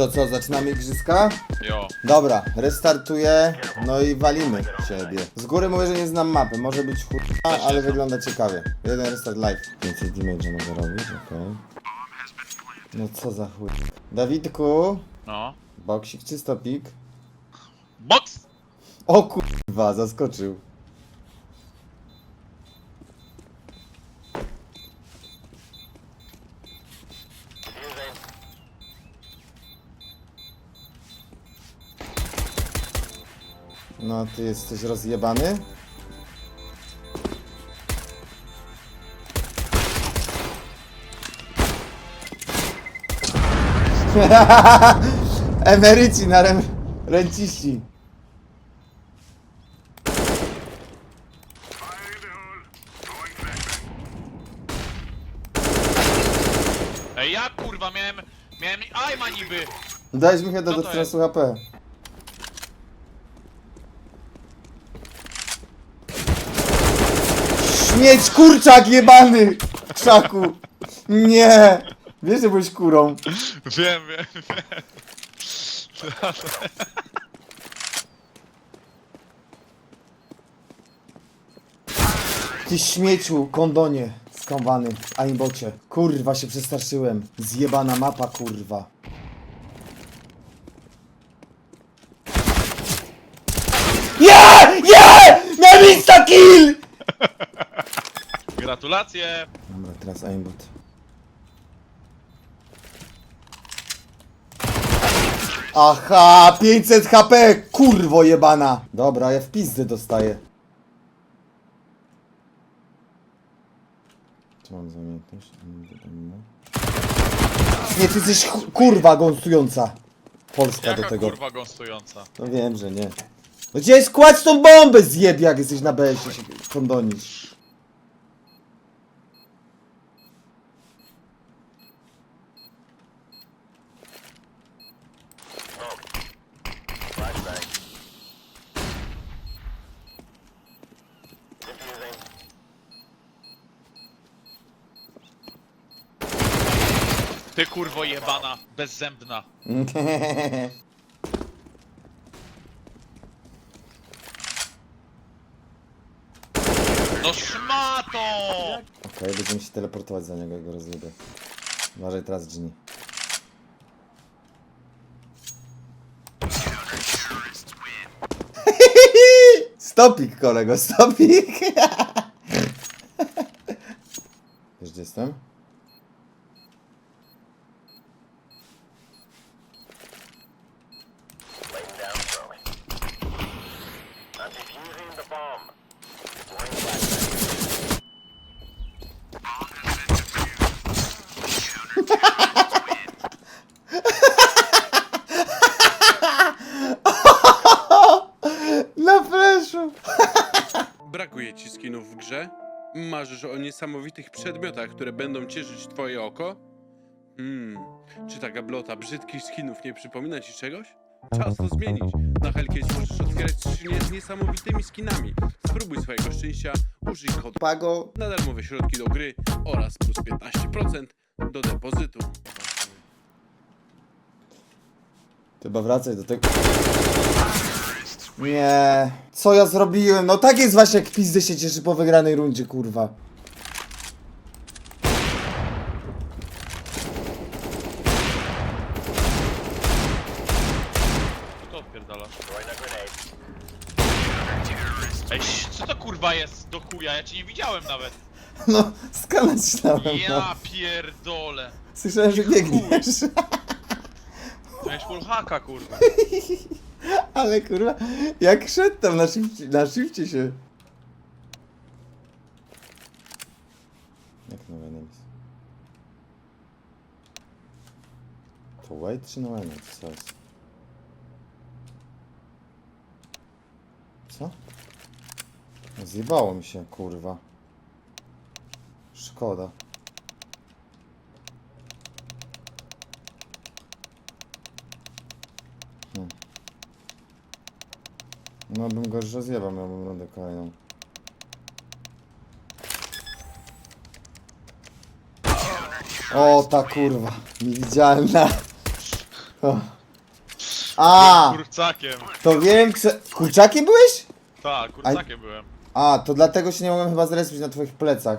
To co, zaczynamy igrzyska? Jo. Dobra, restartuję, no i walimy siebie. Z góry mówię, że nie znam mapy, może być chuta, ale wygląda ciekawie. Jeden restart live. Więcej damage mogę robić, okej. No co za chuj. Dawidku, No. boksik czy stopik? Box! O kurwa, zaskoczył. Ty jesteś rozjebany? Emeryci na rem... renciści. Ej, ja kurwa miałem... Miałem... Aj ma niby! Dałeś mi chyba Co do to stresu HP. Śmieć kurczak jebany! W krzaku! Nie! Wiesz, że byłeś kurą. Wiem, wiem, wiem. Ty śmieciu, kondonie, skąwany, aimbocie. Kurwa się przestraszyłem. Zjebana mapa, kurwa. Nie! Nie! Miałem insta kill! Gratulacje! Dobra, teraz aimbot. Aha, 500 HP, kurwo jebana. Dobra, ja w pizdy dostaję. Co mam za umiejętność? Nie, ty jesteś kurwa gąstująca. Polska Jaka do tego. kurwa gąstująca? No wiem, że nie. No gdzie jest kładź tą bombę zjeb, jak jesteś na BS-ie się kondonisz. Ty kurwo jebana, bezzębna. No szmato! Okej, będziemy się teleportować za niego, jak go rozjebię. Uważaj teraz, Ginny. Stopik, kolego, stopik! Wiesz, gdzie jestem? Na fleszu! Brakuje ci skinów w grze? Marzysz o niesamowitych przedmiotach, które będą cieszyć twoje oko? Hmm, czy ta gablota brzydkich skinów nie przypomina ci czegoś? Czas to zmienić. Na Hellcase możesz otwierać skrzynię z niesamowitymi skinami. Spróbuj swojego szczęścia, użyj kodu Pago, na darmowe środki do gry oraz plus 15% do depozytu. Chyba wracaj do tego. Nie. Co ja zrobiłem? No tak jest właśnie jak pizdy się cieszy po wygranej rundzie, kurwa. To odpierdala? Ej, co to kurwa jest do chuja? Ja cię nie widziałem nawet. No, skanać dałem, no. Ja pierdolę. Słyszałem, że biegniesz. Full haka kurwa. Ale kurwa, jak szedł tam na szybcie, na szybcie się. Jak no enemies? To wait czy no jest? Co? Zjebało mi się, kurwa. Szkoda. No bym go już rozjebał, miałbym rundę kolejną. O, ta kurwa. Nie widziałem na... O. A, Kurcakiem. to wiem, prze... Kurczakiem byłeś? Tak, kurcakiem byłem. A, to dlatego się nie mogłem chyba zrespić na twoich plecach.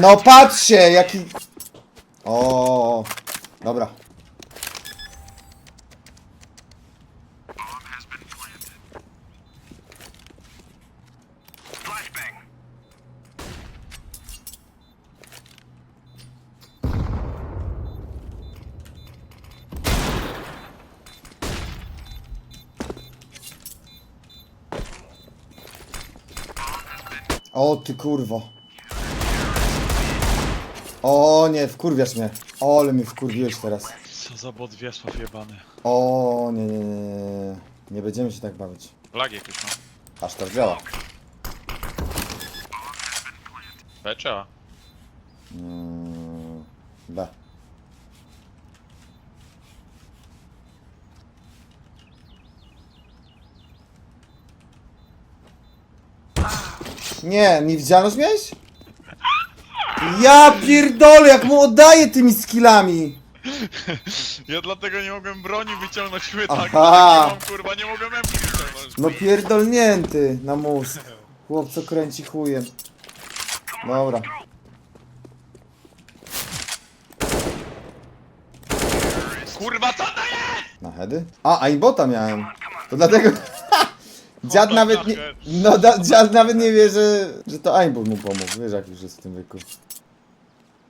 No patrzcie, jaki... O, dobra. O ty kurwo. O nie, wkurwiasz mnie. O, ale mnie wkurwiłeś teraz. Co za bot Wiesław jebany. O nie, nie, nie, nie. Nie będziemy się tak bawić. Lag jakiś no. Aż tak działa. Becza. Mm, B. Nie, niewidzialność miałeś? Ja pierdolę, jak mu oddaję tymi skillami! Ja dlatego nie mogłem broni wyciągnąć chwytak. Aha. Nie mam kurwa, nie mogłem emki wyciągnąć. No pierdolnięty na mózg. Chłopco kręci chujem. Dobra. Kurwa, co to jest? Na heady? A, aimbota miałem. To dlatego... Dziad nawet nie... No, da, dziad nawet nie wie, że, że to aimbot mu pomógł. Wiesz, jak już jest w tym wieku.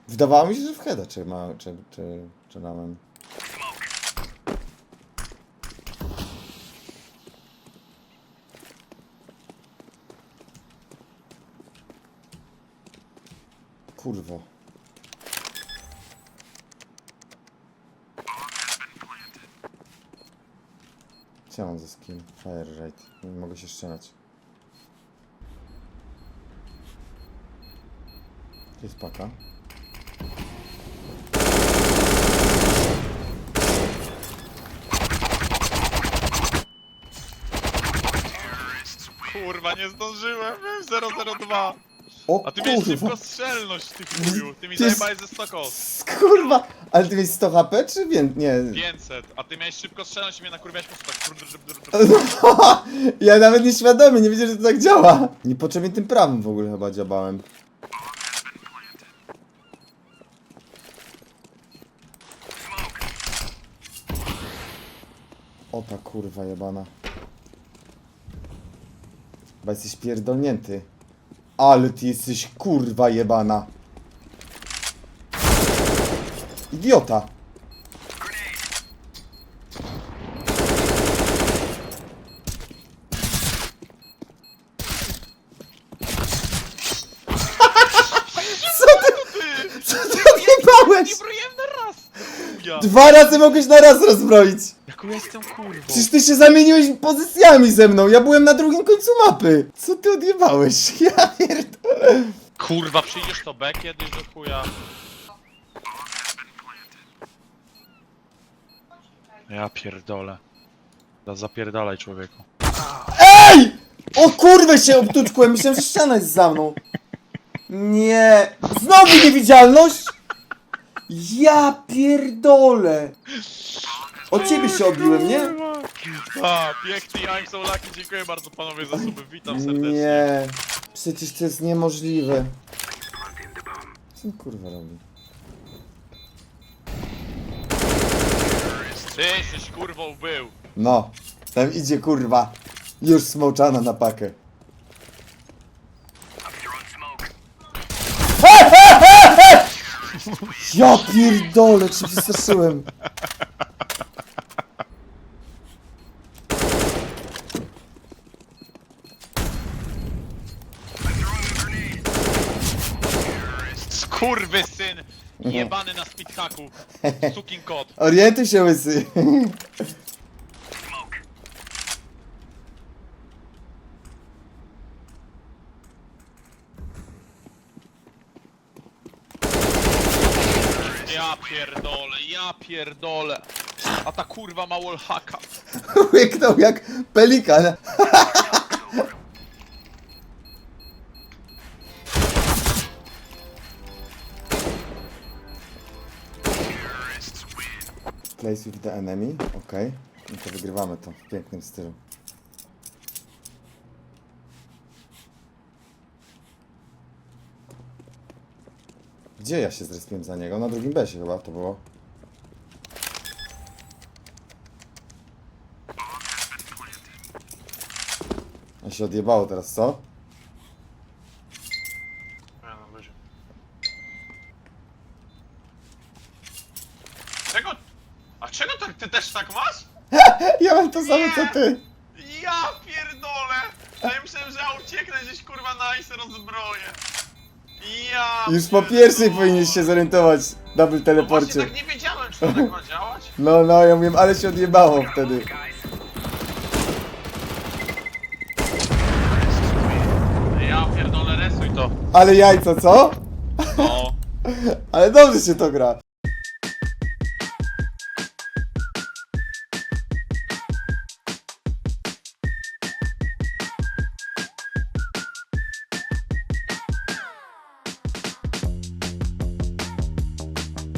Wydawało mi się, że w heada czy, ma, czy, czy, czy dałem. Kurwo. Co ja mam za? Fire rate. Nie mogę się strzelać. Gdzie jest paka? Kurwa, nie zdążyłem. 002. O A ty miałeś kurwa! szybko strzelność, ty chuju. Ty mi Ty jest- zajebałeś ze 100 kos. Kurwa! Ale ty miałeś 100 HP czy więcej? Nie. 500. A ty miałeś szybko strzelność i mnie nakurwiałeś po prostu tak. brr, brr, brr, brr. ja nawet nieświadomie, nie wiedziałem, że to tak działa. Niepotrzebnie tym prawym w ogóle chyba działałem. O ta kurwa jebana. Chyba jesteś pierdolnięty. Ale ty jesteś kurwa jebana. Idiota. Co ty, co ty odjebałeś? Nie brojem na raz! Ja. Dwa razy mogłeś na raz rozbroić. Jaką jestem kurwą? Przecież ty się zamieniłeś pozycjami ze mną. Ja byłem na drugim końcu mapy. Co ty odjebałeś? Ja pierdolę. Kurwa, przyjdziesz to B kiedyś do chuja. Ja pierdolę. Da- Zapierdalaj człowieku. Ej! O kurwę się obtuczkłem. Myślałem, że ściana jest za mną. Nie. Znowu niewidzialność? Ja pierdolę. Od ciebie się odbiłem, nie? A, piękny I'm so lucky, dziękuję bardzo panowie za suby, witam serdecznie. Nie. Przecież to jest niemożliwe. Co on kurwa robi? Ty jesteś kurwą był. No, tam idzie kurwa. Już smoczana na pakę. Ja pierdolę, czy się przestraszyłem. Skurwy syn! Jebany na speedhacku. Sukin kot. Orientuj się łysy. Ja pierdolę, ja pierdolę. A ta kurwa ma wallhacka. Łyknął jak pelikan. Place with the enemy, okej. No to wygrywamy to w pięknym stylu. Gdzie ja się zrespiłem za niego? Na drugim besie chyba to było. A się odjebało teraz, co? Nie no, będzie. Czego? A czego tak, ty też tak masz? Ja mam to samo co ty! Ja pierdolę! Ja myślałem, że ja ucieknę gdzieś kurwa na ice rozbroję. Ja Już po pierdolę. pierwszej powinniś się zorientować, double No właśnie teleporcie. tak nie wiedziałem, czy to tak ma działać. No, no, ja mówię, ale się odjebało wtedy. Ja pierdolę, resuj to. Ale jajco, co? No. Ale dobrze się to gra.